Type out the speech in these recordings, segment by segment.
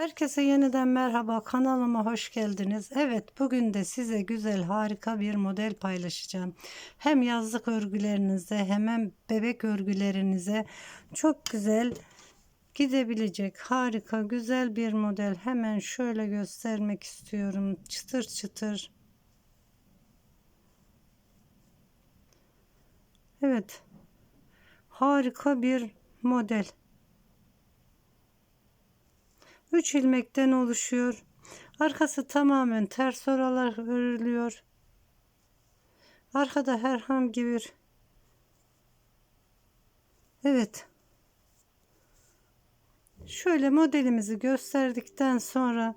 Herkese yeniden merhaba kanalıma hoş geldiniz. Evet bugün de size güzel harika bir model paylaşacağım. Hem yazlık örgülerinize hem bebek örgülerinize çok güzel gidebilecek harika güzel bir model. Hemen şöyle göstermek istiyorum. Çıtır çıtır. Evet harika bir model. 3 ilmekten oluşuyor. Arkası tamamen ters oralar örülüyor. Arkada herhangi bir Evet. Şöyle modelimizi gösterdikten sonra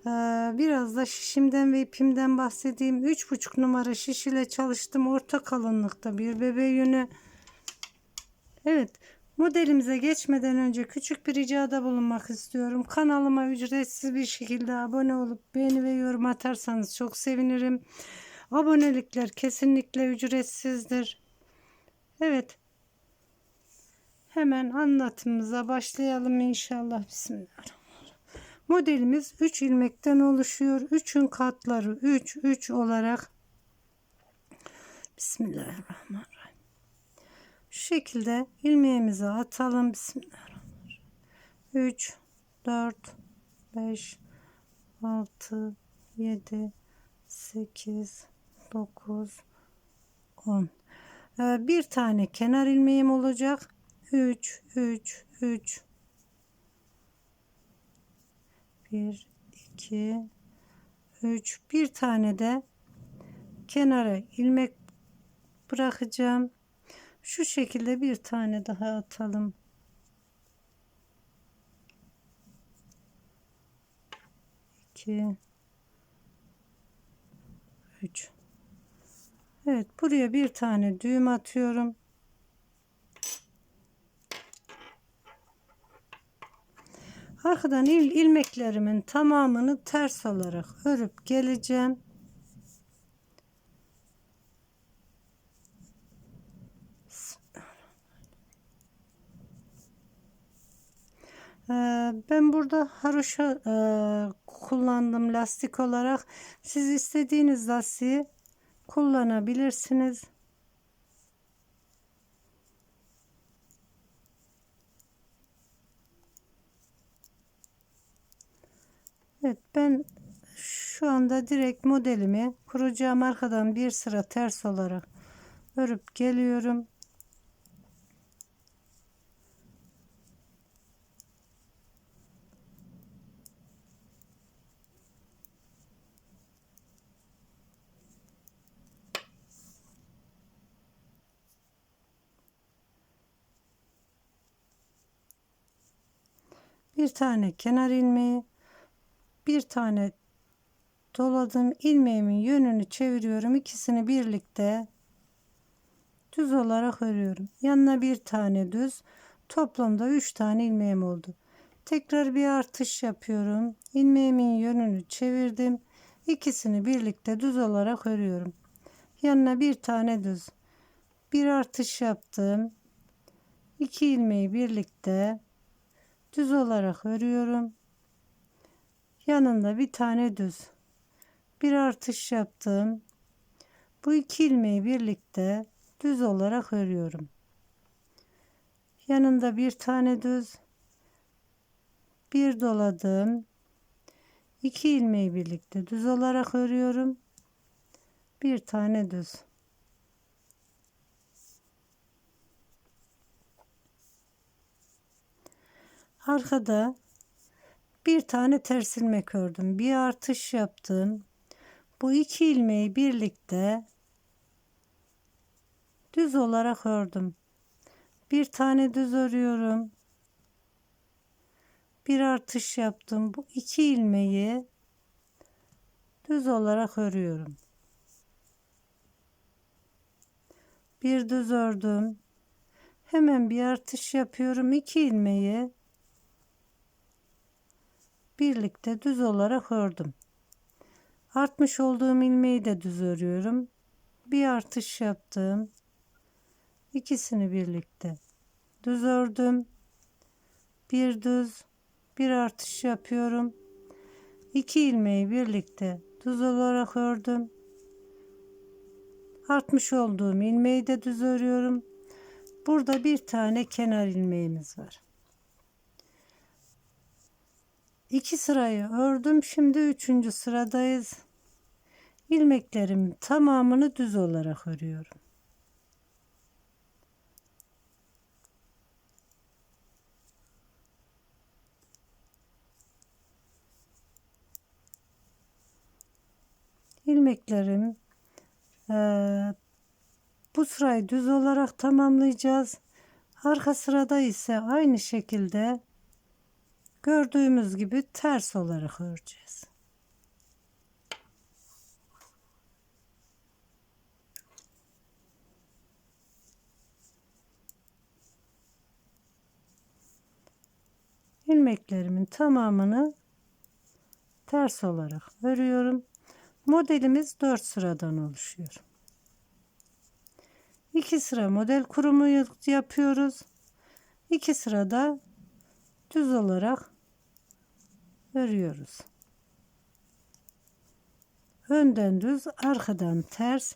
e, biraz da şişimden ve ipimden bahsedeyim. 3,5 numara şiş ile çalıştım. Orta kalınlıkta bir bebe yünü. Evet. Modelimize geçmeden önce küçük bir ricada bulunmak istiyorum. Kanalıma ücretsiz bir şekilde abone olup beğeni ve yorum atarsanız çok sevinirim. Abonelikler kesinlikle ücretsizdir. Evet. Hemen anlatımımıza başlayalım inşallah. Bismillahirrahmanirrahim. Modelimiz 3 ilmekten oluşuyor. 3'ün katları 3 3 olarak Bismillahirrahmanirrahim. Şu şekilde ilmeğimizi atalım. Bismillahirrahmanirrahim. 3, 4, 5, 6, 7, 8, 9, 10. Bir tane kenar ilmeğim olacak. 3, 3, 3. 1, 2, 3. Bir tane de kenara ilmek bırakacağım. Şu şekilde bir tane daha atalım. İki, üç. Evet buraya bir tane düğüm atıyorum. Arkadan il, ilmeklerimin tamamını ters olarak örüp geleceğim. Ben burada haroşa e, kullandım lastik olarak. Siz istediğiniz lastiği kullanabilirsiniz. Evet ben şu anda direkt modelimi kuracağım arkadan bir sıra ters olarak örüp geliyorum. Bir tane kenar ilmeği bir tane doladım ilmeğimin yönünü çeviriyorum. İkisini birlikte düz olarak örüyorum. Yanına bir tane düz toplamda 3 tane ilmeğim oldu. Tekrar bir artış yapıyorum. İlmeğimin yönünü çevirdim. İkisini birlikte düz olarak örüyorum. Yanına bir tane düz. Bir artış yaptım. İki ilmeği birlikte düz olarak örüyorum. Yanında bir tane düz. Bir artış yaptım. Bu iki ilmeği birlikte düz olarak örüyorum. Yanında bir tane düz. Bir doladım. İki ilmeği birlikte düz olarak örüyorum. Bir tane düz. Arkada bir tane ters ilmek ördüm. Bir artış yaptım. Bu iki ilmeği birlikte düz olarak ördüm. Bir tane düz örüyorum. Bir artış yaptım. Bu iki ilmeği düz olarak örüyorum. Bir düz ördüm. Hemen bir artış yapıyorum. İki ilmeği birlikte düz olarak ördüm. Artmış olduğum ilmeği de düz örüyorum. Bir artış yaptım. İkisini birlikte düz ördüm. Bir düz, bir artış yapıyorum. 2 ilmeği birlikte düz olarak ördüm. Artmış olduğum ilmeği de düz örüyorum. Burada bir tane kenar ilmeğimiz var. İki sırayı ördüm. Şimdi üçüncü sıradayız. İlmeklerimin tamamını düz olarak örüyorum. ilmeklerim eee, bu sırayı düz olarak tamamlayacağız. Arka sırada ise aynı şekilde gördüğümüz gibi ters olarak öreceğiz. ilmeklerimin tamamını ters olarak örüyorum. Modelimiz 4 sıradan oluşuyor. 2 sıra model kurumu yapıyoruz. 2 sırada düz olarak örüyoruz. Önden düz, arkadan ters.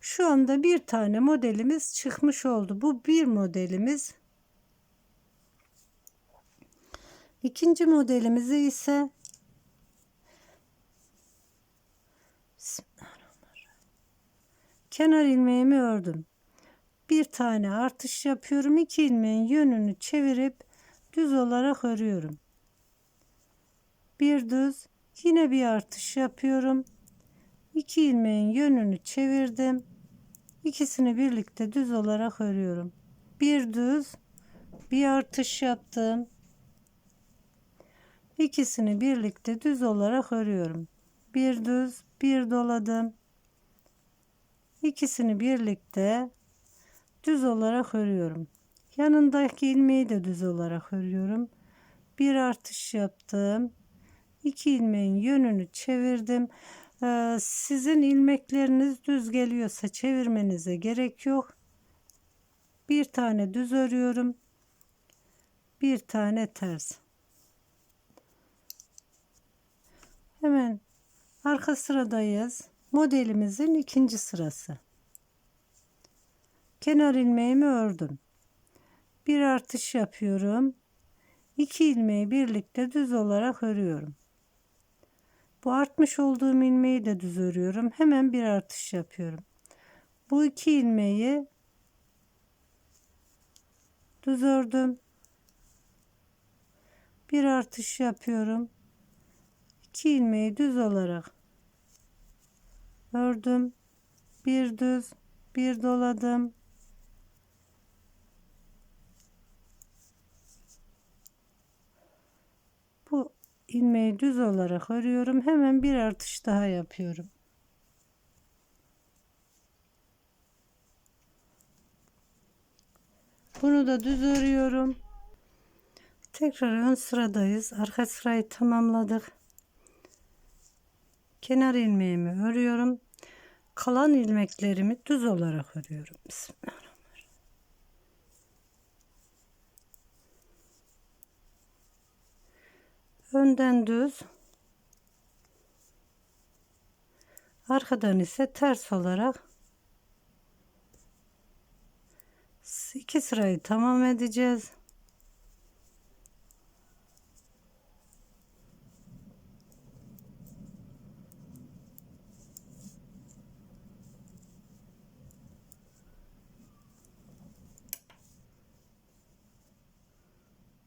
Şu anda bir tane modelimiz çıkmış oldu. Bu bir modelimiz. İkinci modelimizi ise kenar ilmeğimi ördüm. Bir tane artış yapıyorum. İki ilmeğin yönünü çevirip düz olarak örüyorum. Bir düz, yine bir artış yapıyorum. İki ilmeğin yönünü çevirdim. İkisini birlikte düz olarak örüyorum. Bir düz, bir artış yaptım. İkisini birlikte düz olarak örüyorum. Bir düz, bir doladım. İkisini birlikte düz olarak örüyorum. Yanındaki ilmeği de düz olarak örüyorum. Bir artış yaptım. İki ilmeğin yönünü çevirdim. Ee, sizin ilmekleriniz düz geliyorsa çevirmenize gerek yok. Bir tane düz örüyorum. Bir tane ters. Hemen arka sıradayız modelimizin ikinci sırası. Kenar ilmeğimi ördüm. Bir artış yapıyorum. İki ilmeği birlikte düz olarak örüyorum. Bu artmış olduğum ilmeği de düz örüyorum. Hemen bir artış yapıyorum. Bu iki ilmeği düz ördüm. Bir artış yapıyorum. İki ilmeği düz olarak ördüm bir düz bir doladım bu ilmeği düz olarak örüyorum hemen bir artış daha yapıyorum. Bunu da düz örüyorum tekrar ön sıradayız. Arka sırayı tamamladık. Kenar ilmeğimi örüyorum. Kalan ilmeklerimi düz olarak örüyorum. Bismillahirrahmanirrahim. Önden düz, arkadan ise ters olarak iki sırayı tamam edeceğiz.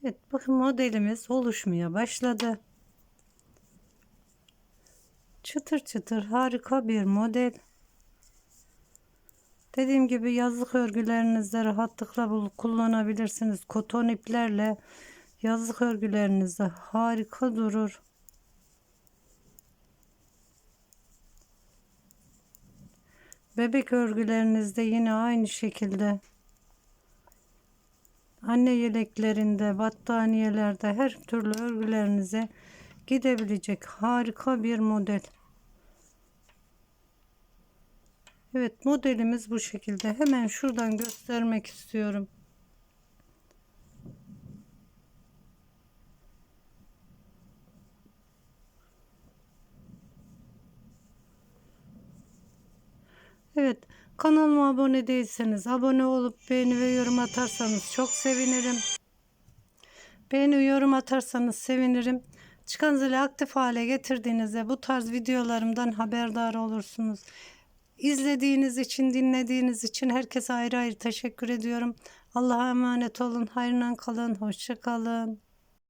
Evet bakın modelimiz oluşmaya başladı. Çıtır çıtır harika bir model. Dediğim gibi yazlık örgülerinizde rahatlıkla kullanabilirsiniz. Koton iplerle yazlık örgülerinizde harika durur. Bebek örgülerinizde yine aynı şekilde anne yeleklerinde, battaniyelerde her türlü örgülerinize gidebilecek harika bir model. Evet modelimiz bu şekilde. Hemen şuradan göstermek istiyorum. Evet kanalıma abone değilseniz abone olup beğeni ve yorum atarsanız çok sevinirim. Beğeni yorum atarsanız sevinirim. Çıkan zili aktif hale getirdiğinizde bu tarz videolarımdan haberdar olursunuz. İzlediğiniz için, dinlediğiniz için herkese ayrı ayrı teşekkür ediyorum. Allah'a emanet olun. Hayrından kalın. Hoşça kalın.